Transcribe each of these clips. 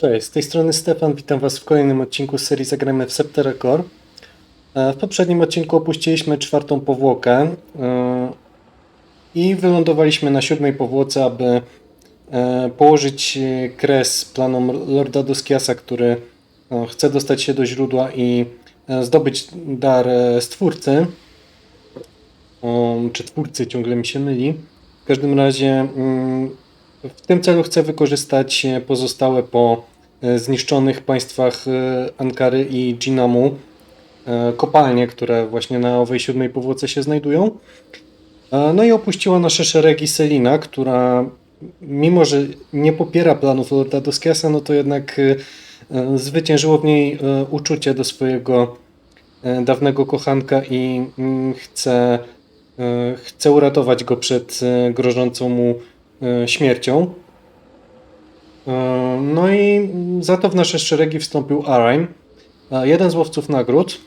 Cześć, z tej strony Stefan, witam Was w kolejnym odcinku serii Zagramy w Septerra Core. W poprzednim odcinku opuściliśmy czwartą powłokę e, i wylądowaliśmy na siódmej powłoce, aby e, położyć kres planom Lorda Doskiasa, który e, chce dostać się do źródła i zdobyć dar Stwórcy. Czy Twórcy, ciągle mi się myli. W każdym razie mm, w tym celu chcę wykorzystać pozostałe po zniszczonych państwach e, Ankary i Jinamu e, kopalnie, które właśnie na owej siódmej powłoce się znajdują. E, No i opuściła nasze szeregi Selina, która mimo, że nie popiera planów Lorda Doskiasa, no to jednak e, e, zwyciężyło w niej e, uczucie do swojego e, dawnego kochanka i mm, chce, e, chce uratować go przed e, grożącą mu e, śmiercią. No i za to w nasze szeregi wstąpił Araim, jeden z łowców nagród.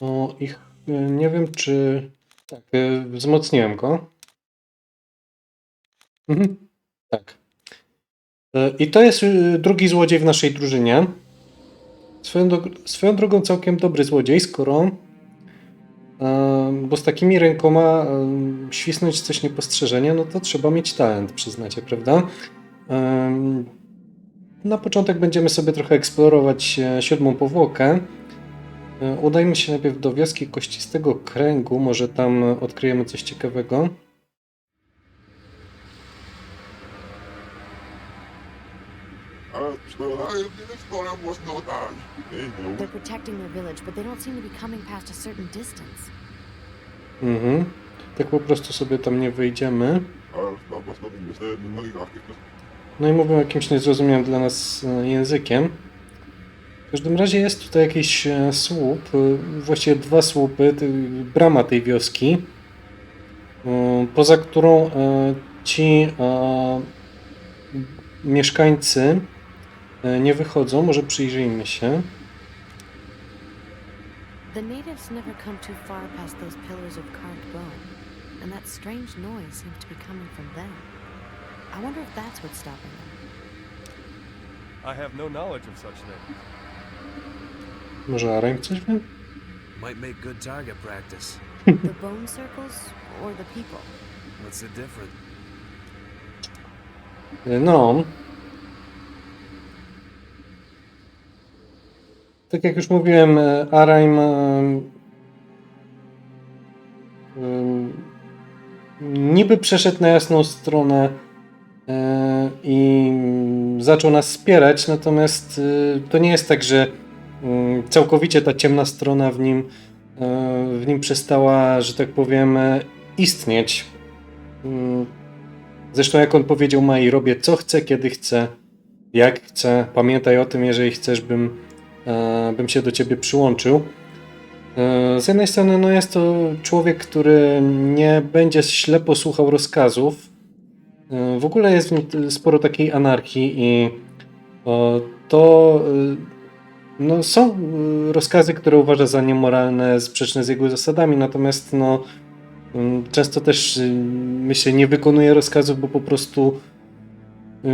O, ich e, nie wiem, czy. Tak, e, wzmocniłem go. Mhm, tak. E, I to jest e, drugi złodziej w naszej drużynie. Swoją, do, swoją drogą całkiem dobry złodziej, skoro. Bo z takimi rękoma świsnąć coś niepostrzeżenie, no to trzeba mieć talent, przyznacie, prawda? Na początek będziemy sobie trochę eksplorować e, siódmą powłokę. E, Udajmy się najpierw do wioski Kościstego Kręgu, może tam odkryjemy coś ciekawego. They're protecting their village, but they don't seem to be coming past a certain distance. Mhm. Tak po prostu sobie tam nie wyjdziemy. No i mówią jakimś niezrozumiałym dla nas e, językiem. W każdym razie jest tutaj jakiś e, słup, e, właściwie dwa słupy, brama tej wioski, poza którą ci mieszkańcy nie wychodzą. Może przyjrzyjmy się. The natives never come too far past those pillars of carved bone, and that strange noise seems to be coming from them. I wonder if that's what's stopping them. I have no knowledge of such things. Może Araim coś wie? Might make good target practice. The bone circles or the people? What's the difference? No. Tak jak już mówiłem, e, Araim e, niby przeszedł na jasną stronę i zaczął nas wspierać, natomiast e, to nie jest tak, że mm, całkowicie ta ciemna strona w nim, e, w nim przestała, że tak powiem, istnieć. Zresztą jak on powiedział Mai, robię co chcę, kiedy chcę, jak chcę. Pamiętaj o tym, jeżeli chcesz, bym, e, bym się do ciebie przyłączył. E, z jednej strony no jest to człowiek, który nie będzie ślepo słuchał rozkazów. W ogóle jest w nim sporo takiej anarchii i to e, no, są e, rozkazy, które uważa za niemoralne, sprzeczne z jego zasadami, natomiast no, Mm, Często też y, myślę, nie wykonuje rozkazów, bo po prostu y,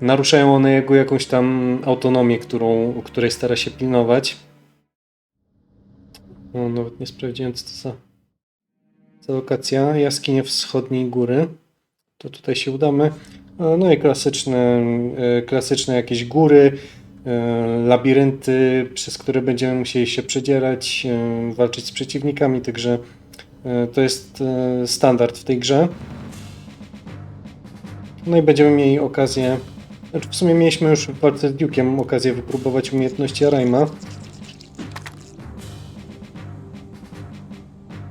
naruszają one jego jakąś tam autonomię, którą, której stara się pilnować. O, nawet nie sprawdziłem, co to za, za lokacja. Jaskinie wschodniej góry. To tutaj się udamy. A, No i klasyczne, y, klasyczne jakieś góry, y, labirynty, przez które będziemy musieli się przedzierać, walczyć z przeciwnikami, także E, To jest e, standard w tej grze. No i będziemy mieli okazję. Znaczy w sumie mieliśmy już w walce z Duke'iem okazję wypróbować umiejętności Araima.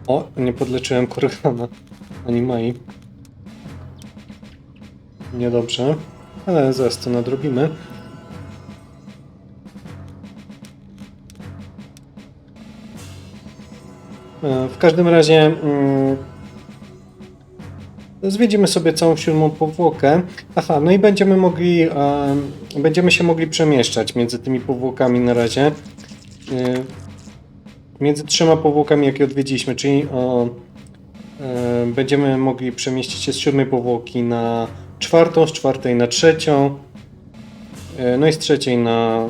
O, nie podleczyłem Korgana ani Mai. Niedobrze, ale zaraz to nadrobimy. E, W każdym razie mm, zwiedzimy sobie całą siódmą powłokę. Aha, no i będziemy mogli, e, będziemy się mogli przemieszczać między tymi powłokami na razie. E, między trzema powłokami, jakie odwiedziliśmy, czyli o, będziemy mogli przemieścić się z siódmej powłoki na czwartą, z czwartej na trzecią, E, No i z trzeciej na,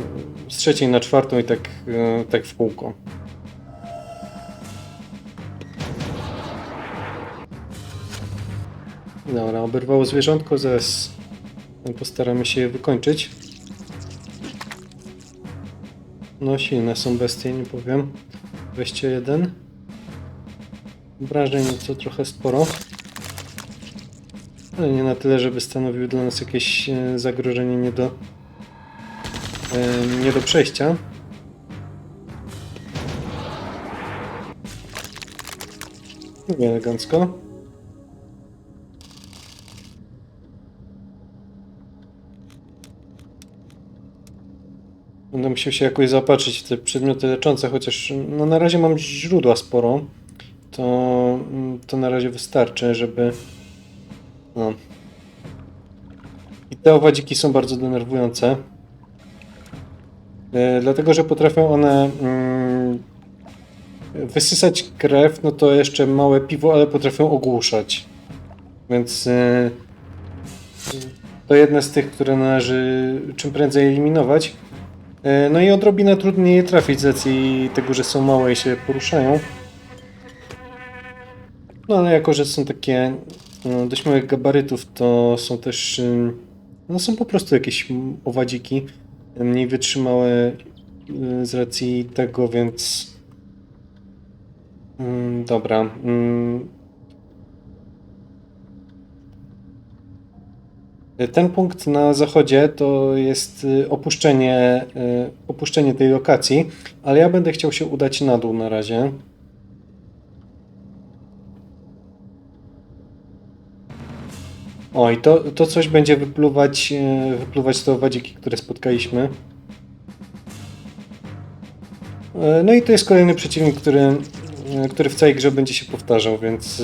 z trzeciej na czwartą i tak, e, tak w kółko. Dobra, oberwało zwierzątko, zaraz postaramy się je wykończyć. No silne są bestie, nie powiem. 21. Obrażeń co trochę sporo. Ale nie na tyle, żeby stanowiły dla nas jakieś e, zagrożenie nie do, e, nie do przejścia. Nie elegancko. Będę musiał się jakoś zaopatrzyć w te przedmioty leczące, chociaż no na razie mam źródła sporo. To, mm, to na razie wystarczy, żeby. No. I te owadziki są bardzo denerwujące. E, dlatego, że potrafią one mm, wysysać krew, no to jeszcze małe piwo, ale potrafią ogłuszać. Więc e, to jedne z tych, które należy czym prędzej eliminować. E, No i odrobinę trudniej je trafić z racji tego, że są małe i się poruszają. No ale jako, że są takie e, dość małych gabarytów, to są też e, no są po prostu jakieś owadziki mniej wytrzymałe e, z racji tego, więc Mm, dobra. mm. Ten punkt na zachodzie to jest opuszczenie, opuszczenie tej lokacji, ale ja będę chciał się udać na dół na razie. O, i to, to coś będzie wypluwać, y, wypluwać te owadziki, które spotkaliśmy. E, No i to jest kolejny przeciwnik, który, e, który w całej grze będzie się powtarzał, więc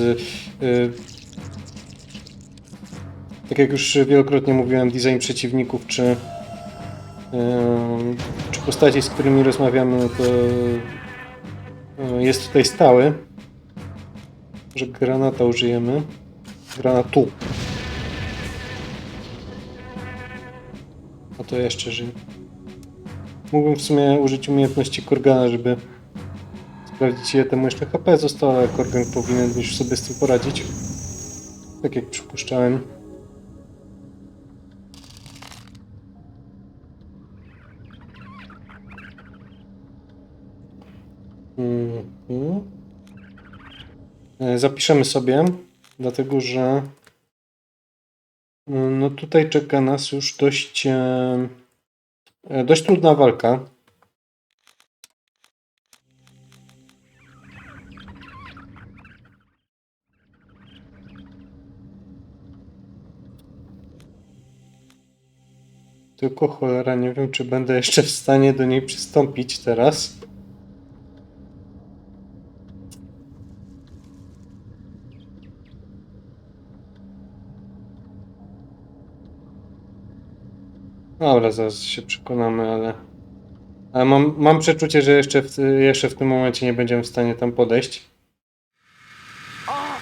tak jak już wielokrotnie mówiłem, design przeciwników czy, czy postaci, z którymi rozmawiamy, to jest tutaj stały. Że granata użyjemy. Granatu. A to jeszcze żyje. Mógłbym w sumie użyć umiejętności Korgana, żeby sprawdzić ile temu jeszcze HP zostało, ale Korgan powinien już sobie z tym poradzić. Tak jak przypuszczałem. Mhm. E, Zapiszemy sobie, dlatego że no tutaj czeka nas już dość, e, e, dość trudna walka. Tylko cholera, nie wiem, czy będę jeszcze w stanie do niej przystąpić teraz. Dobra, zaraz się przekonamy, ale. Ale mam, mam przeczucie, że jeszcze w, jeszcze w tym momencie nie będziemy w stanie tam podejść. Oh.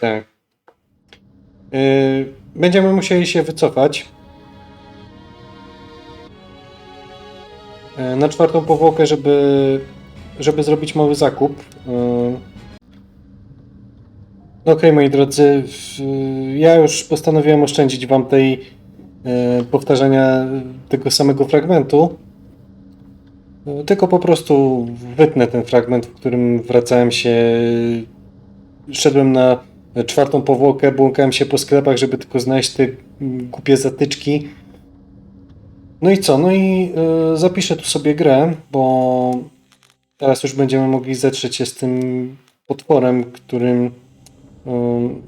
Tak. Yy, będziemy musieli się wycofać. Yy, na czwartą powłokę, żeby, żeby zrobić mały zakup. Yy. Okej, moi drodzy, ja już postanowiłem oszczędzić wam tej yy, powtarzania tego samego fragmentu. Tylko po prostu wytnę ten fragment, w którym wracałem się szedłem na czwartą powłokę, błąkałem się po sklepach, żeby tylko znaleźć te mm, głupie zatyczki. No i co? No i y, zapiszę tu sobie grę, bo teraz już będziemy mogli zetrzeć się z tym potworem, którym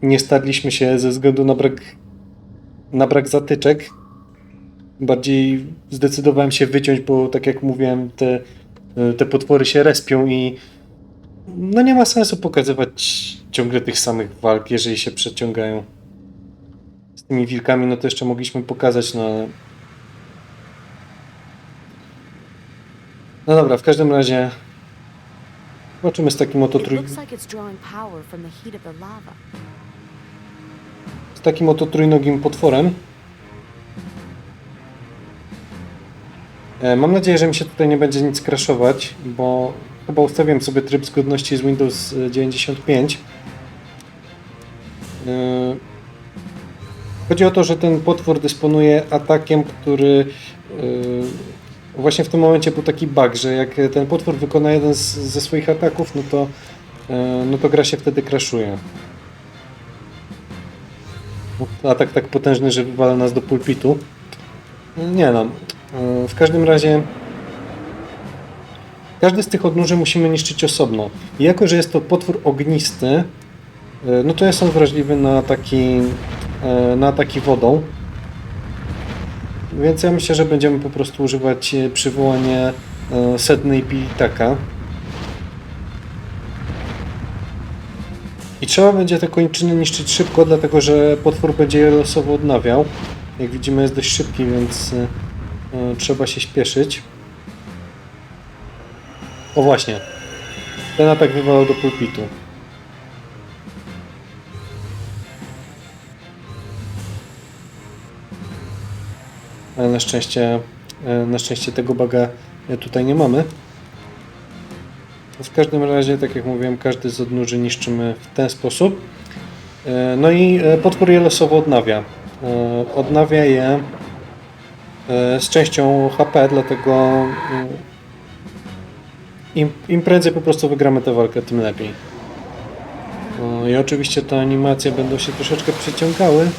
nie stadliśmy się ze względu na brak, na brak zatyczek. Bardziej zdecydowałem się wyciąć, bo tak jak mówiłem, te, y, te potwory się respią i no nie ma sensu pokazywać ciągle tych samych walk, jeżeli się przeciągają. Z tymi wilkami, no to jeszcze mogliśmy pokazać, no ale... No dobra, w każdym razie... Zobaczymy z takim oto trój... Z takim oto trójnogim potworem. E, mam nadzieję, że mi się tutaj nie będzie nic crashować, bo chyba ustawiłem sobie tryb zgodności z Windows e, 95. E, chodzi o to, że ten potwór dysponuje atakiem, który właśnie w tym momencie był taki bug, że jak ten potwór wykona jeden z, ze swoich ataków, no to, e, no to gra się wtedy crashuje. Atak tak potężny, że wywala nas do pulpitu. Nie no. e, W każdym razie każdy z tych odnóży musimy niszczyć osobno. I jako, że jest to potwór ognisty, e, no to jest on wrażliwy na ataki, na ataki wodą. Więc ja myślę, że będziemy po prostu używać e, przywołania e, sedny i pilitaka. I trzeba będzie te kończyny niszczyć szybko, dlatego że potwór będzie je losowo odnawiał. Jak widzimy jest dość szybki, więc y, y, trzeba się śpieszyć. O właśnie. Ten atak wywalał do pulpitu. Ale na szczęście, y, na szczęście tego baga y, tutaj nie mamy. W każdym razie, tak jak mówiłem, każdy z odnóży niszczymy w ten sposób. E, No i e, potwór je losowo odnawia. E, Odnawia je e, z częścią HP, dlatego mm, im, im prędzej po prostu wygramy tę walkę, tym lepiej. I oczywiście te animacje będą się troszeczkę przeciągały.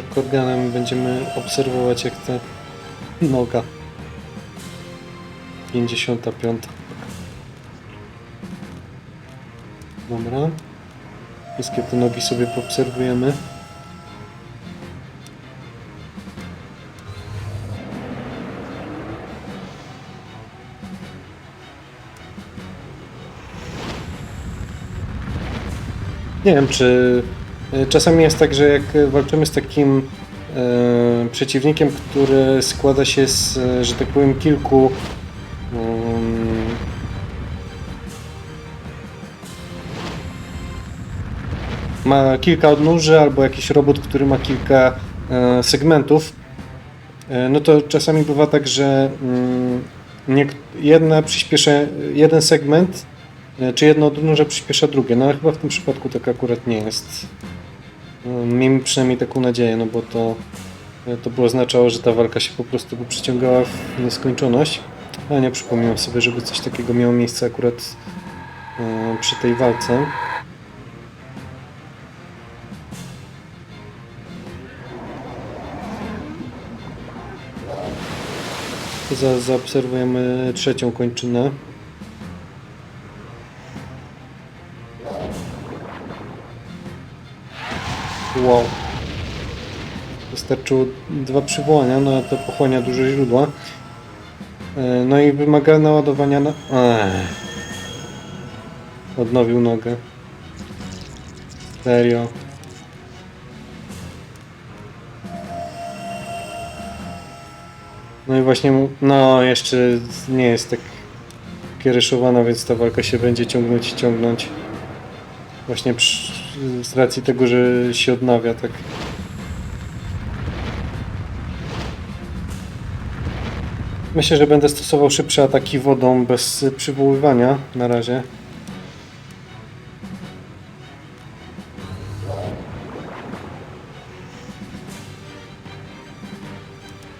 Może korganem będziemy obserwować jak ta noga. 55. Dobra. Wszystkie te nogi sobie poobserwujemy. Nie wiem, czy czasami jest tak, że jak walczymy z takim e, przeciwnikiem, który składa się z, że tak powiem, kilku ma kilka odnóży, albo jakiś robot, który ma kilka e, segmentów, e, no to czasami bywa tak, że niek- jedna przyspiesza, jeden segment Czy jedno odnóże przyspiesza drugie? No ale chyba w tym przypadku tak akurat nie jest. Miejmy przynajmniej taką nadzieję, no bo to, to by oznaczało, że ta walka się po prostu by przyciągała w nieskończoność. A nie przypominam sobie, żeby coś takiego miało miejsce akurat e, przy tej walce. Za, zaobserwujemy trzecią kończynę. Wow. Wystarczyło dwa przywołania, no to pochłania dużo źródła. E, No i wymaga naładowania na... Ech. Odnowił nogę. Serio. No i właśnie, no jeszcze nie jest tak kieryszowana, więc ta walka się będzie ciągnąć i ciągnąć. Właśnie przy, z racji tego, że się odnawia, tak. Myślę, że będę stosował szybsze ataki wodą bez przywoływania na razie.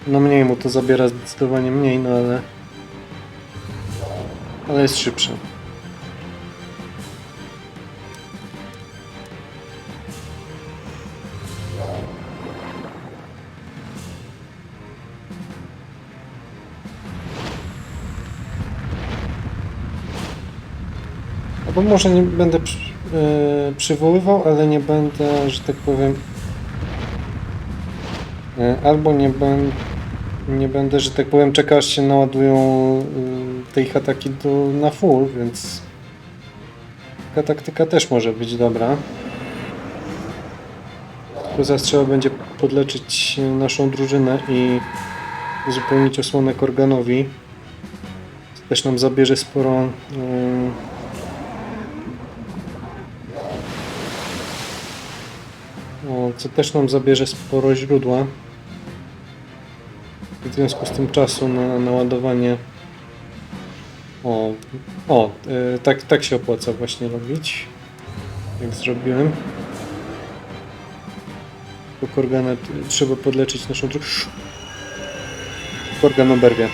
No mniej mu to zabiera zdecydowanie mniej, no ale... Ale jest szybsze. Albo może nie będę przy, e, przywoływał, ale nie będę, że tak powiem. e, albo nie, będę, nie będę, że tak powiem, czekał się naładują e, te ich ataki do, na full, więc taka taktyka też może być dobra. Tylko zaraz trzeba będzie podleczyć naszą drużynę i uzupełnić osłonę Korganowi. Też nam zabierze sporo. e, co też nam zabierze sporo źródła. W związku z tym czasu na naładowanie. O, o y, tak, tak się opłaca właśnie robić. Jak zrobiłem. Po korgana trzeba podleczyć naszą drogę. Korgan oberwie.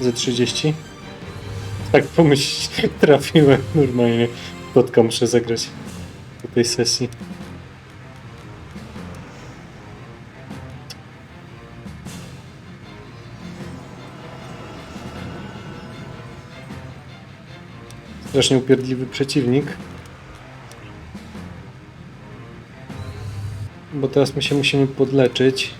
Ze 30. Tak pomyśl, trafiłem normalnie. Kotka muszę zagrać po tej sesji. Strasznie upierdliwy przeciwnik. Bo teraz my się musimy podleczyć.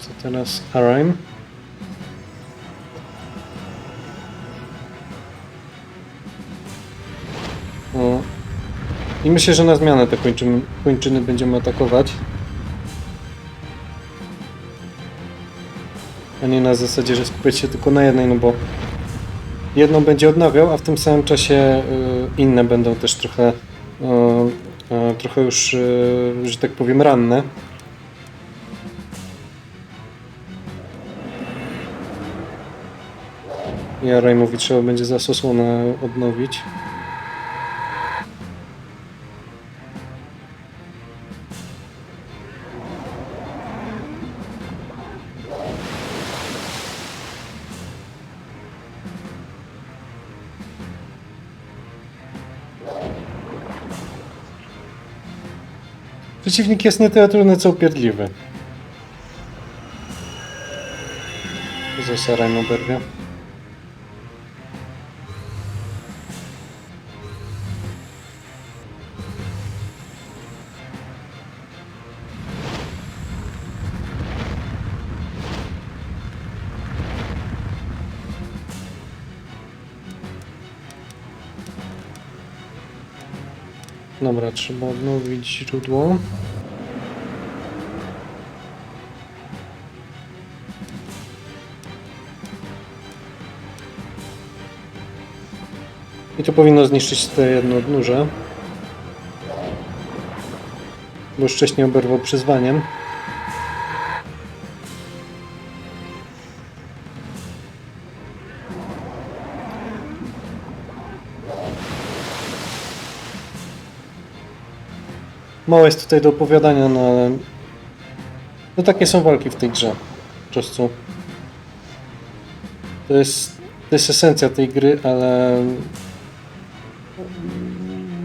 To teraz Araim. O. I myślę, że na zmianę te kończyny, kończyny będziemy atakować. A nie na zasadzie, że skupiać się tylko na jednej, no bo jedną będzie odnawiał, a w tym samym czasie y, inne będą też trochę, y, y, trochę już, że tak powiem, ranne. Ja Rajmowi trzeba będzie za osłonę odnowić. Przeciwnik jest nie tyle trudny, co upierdliwy. Za Rajm oberwie. Dobra, trzeba odnowić źródło. I to powinno zniszczyć te jedno odnóże. Bo już wcześniej oberwał przyzwaniem. Mało jest tutaj do opowiadania, no ale... No takie są walki w tej grze. Po. To jest, to jest esencja tej gry, ale...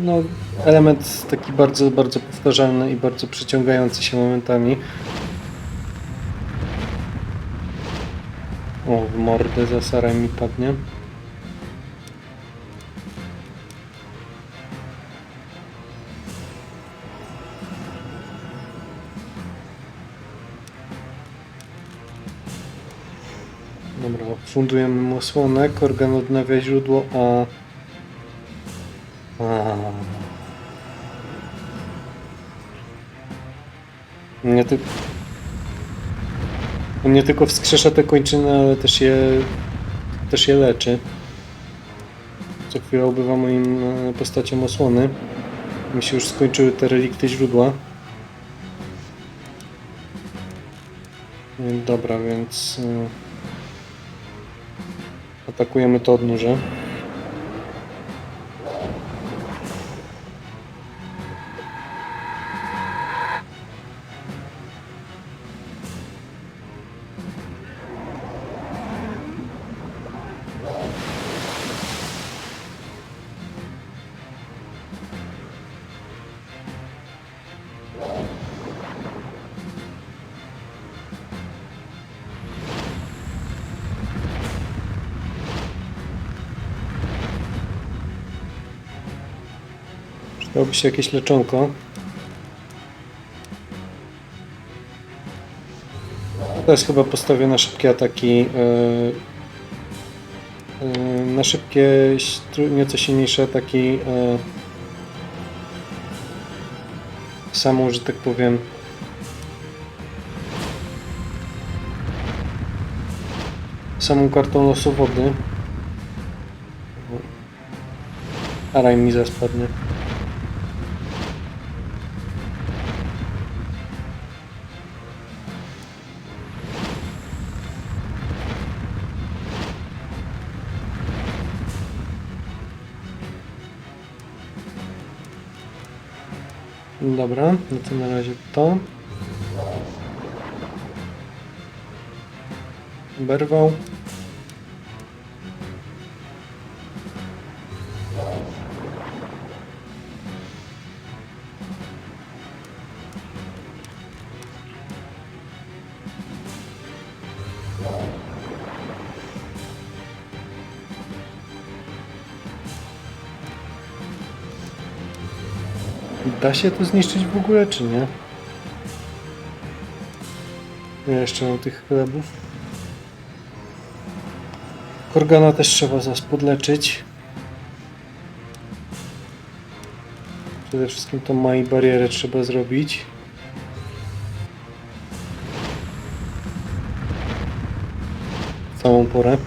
No, element taki bardzo, bardzo powtarzalny i bardzo przyciągający się momentami. O, w mordę za Sarem mi padnie. Dobra, fundujemy mu organ odnawia źródło, a... a... Nie, ty... On nie tylko wskrzesza te kończyny, ale też je, też je leczy. Co chwilę ubywa moim e, postaciom osłony. Mi się już skończyły te relikty źródła. E, Dobra, więc... Atakujemy to odnóże. Przydałoby się jakieś leczonko. Teraz chyba postawię na szybkie ataki. Yy, yy, na szybkie, nieco silniejsze ataki yy, samą, że tak powiem, samą kartą losu wody. Araj mi zaspadnie. Dobra, no to na razie to. Berwał. Da się to zniszczyć w ogóle, czy nie? Ja jeszcze mam tych chlebów. Korgana też trzeba zaraz podleczyć. Przede wszystkim tą maj barierę trzeba zrobić. Całą porę.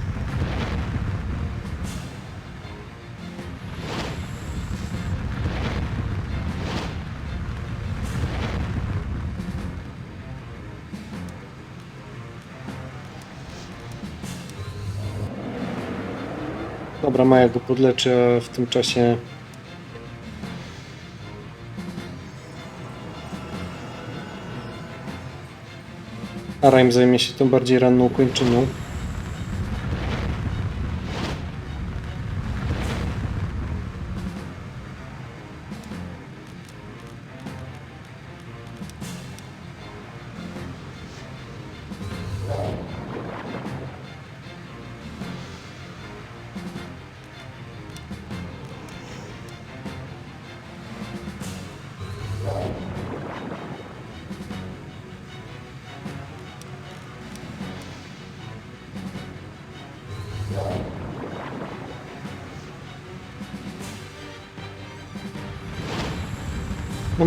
Dobra, Maja go podleczy, a w tym czasie Araim zajmie się tą bardziej ranną kończyną.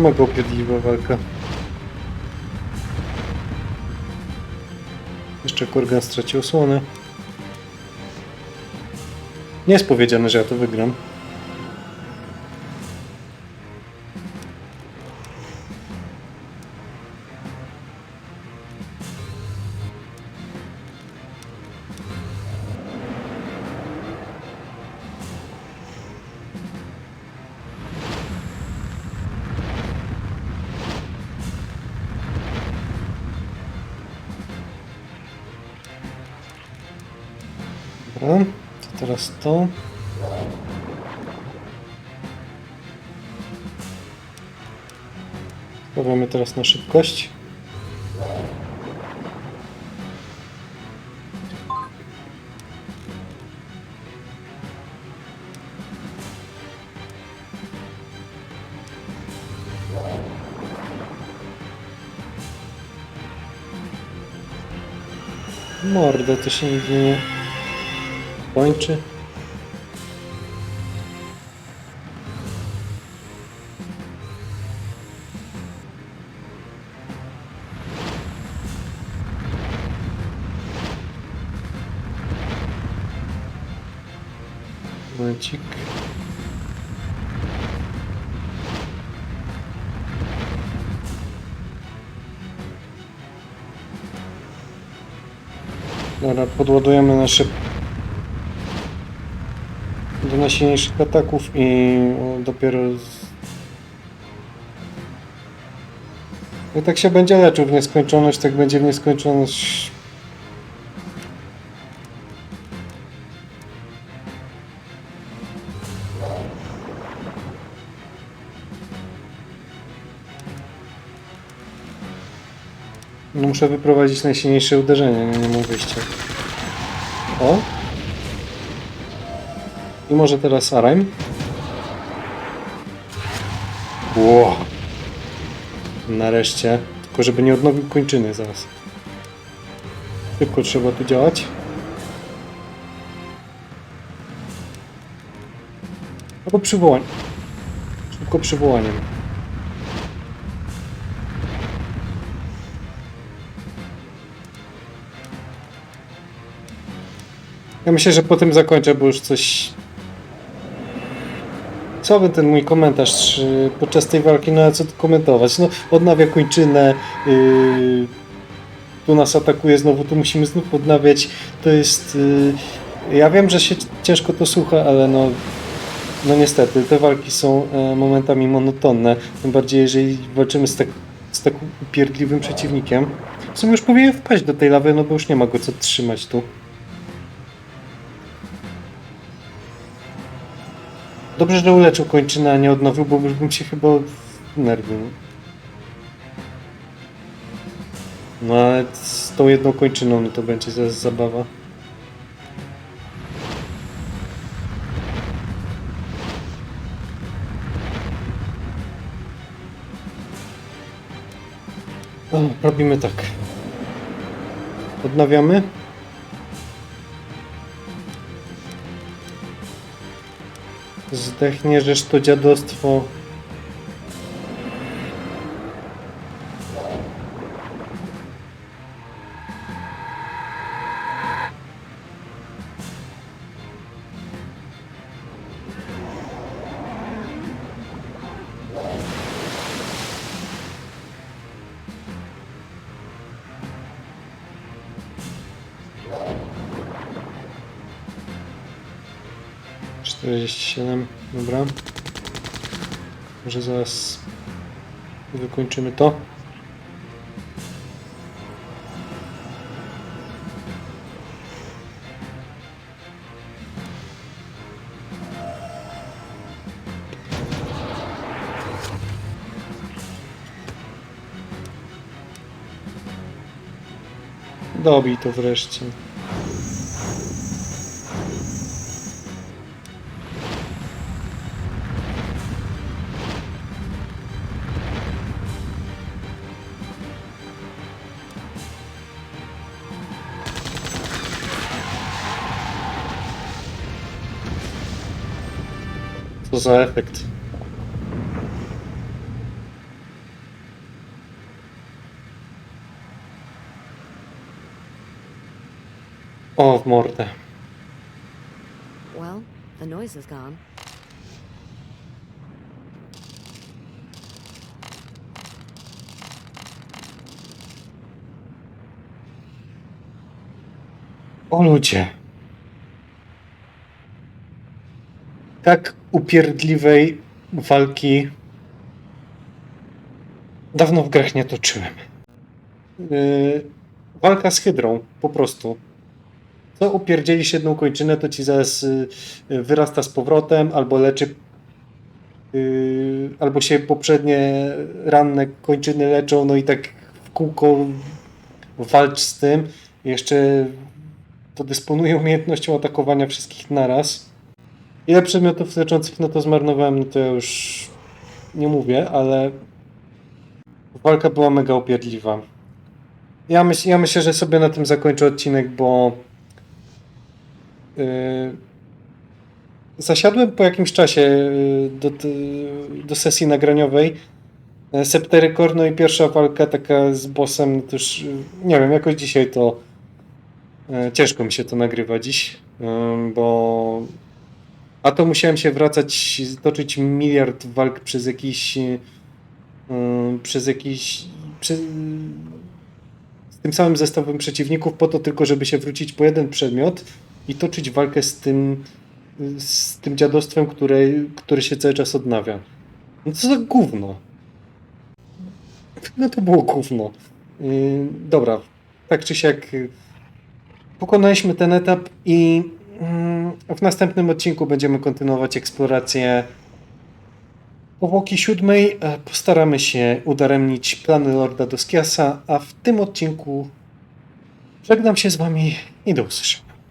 Mega upierdliwa walka. Jeszcze Kurgan stracił osłonę. Nie jest powiedziane, że ja to wygram. Dobra, to teraz to. Stawiamy teraz na szybkość. Mordę, to się nigdy nie kończy. Momencik. Dobra, podładujemy nasze do najsilniejszych ataków i o, dopiero z... I tak się będzie leczył w nieskończoność, tak będzie w nieskończoność. No muszę wyprowadzić najsilniejsze uderzenie, nie, nie mam wyjścia. O! I może teraz Araim? Wow. Nareszcie. Tylko żeby nie odnowił kończyny zaraz. Szybko trzeba tu działać. Albo przywołań. Szybko przywołaniem. Ja myślę, że po tym zakończę, bo już coś co by ten mój komentarz y, podczas tej walki, no a co tu komentować? No, odnawia kończynę, yy, tu nas atakuje znowu, tu musimy znów odnawiać. To jest... Yy, ja wiem, że się ciężko to słucha, ale no... No niestety, te walki są e, momentami monotonne, tym bardziej jeżeli walczymy z tak, z tak upierdliwym przeciwnikiem. W sumie już powinien wpaść do tej lawy, no bo już nie ma go co trzymać tu. Dobrze, że uleczył kończynę, a nie odnowił, bo bym się chyba nerwił. No ale z tą jedną kończyną no to będzie zaraz zabawa. O, robimy tak. Odnawiamy. Zdechnie, żeż to dziadostwo. Wykończymy to. Dobij to wreszcie. Co za efekt. O, w mordę. Well, the noise is gone. O ludzie. Tak upierdliwej walki dawno w grach nie toczyłem. Yy, walka z Hydrą, po prostu. Co upierdzielisz jedną kończynę, to ci zaraz yy, wyrasta z powrotem, albo leczy yy, albo się poprzednie ranne kończyny leczą, no i tak w kółko walcz z tym. Jeszcze to dysponuje umiejętnością atakowania wszystkich naraz. Ile przedmiotów leczących no to zmarnowałem, no to ja już nie mówię, ale walka była mega upierdliwa. Ja, myśl, ja myślę, że sobie na tym zakończę odcinek, bo yy, zasiadłem po jakimś czasie yy, do, do sesji nagraniowej. Yy, Septery Korno i pierwsza walka taka z bossem, no to już yy, nie wiem, jakoś dzisiaj to E, Ciężko mi się to nagrywa dziś, em, bo a to musiałem się wracać, toczyć miliard walk przez jakiś em, przez jakiś przez, z tym samym zestawem przeciwników po to tylko, żeby się wrócić po jeden przedmiot i toczyć walkę z tym z tym dziadostwem, które, które się cały czas odnawia. No co za gówno. No to było gówno. Yy, dobra, tak czy siak yy, pokonaliśmy ten etap i w następnym odcinku będziemy kontynuować eksplorację powłoki siódmej. E, Postaramy się udaremnić plany Lorda Doskiasa, a w tym odcinku żegnam się z wami i do usłyszenia.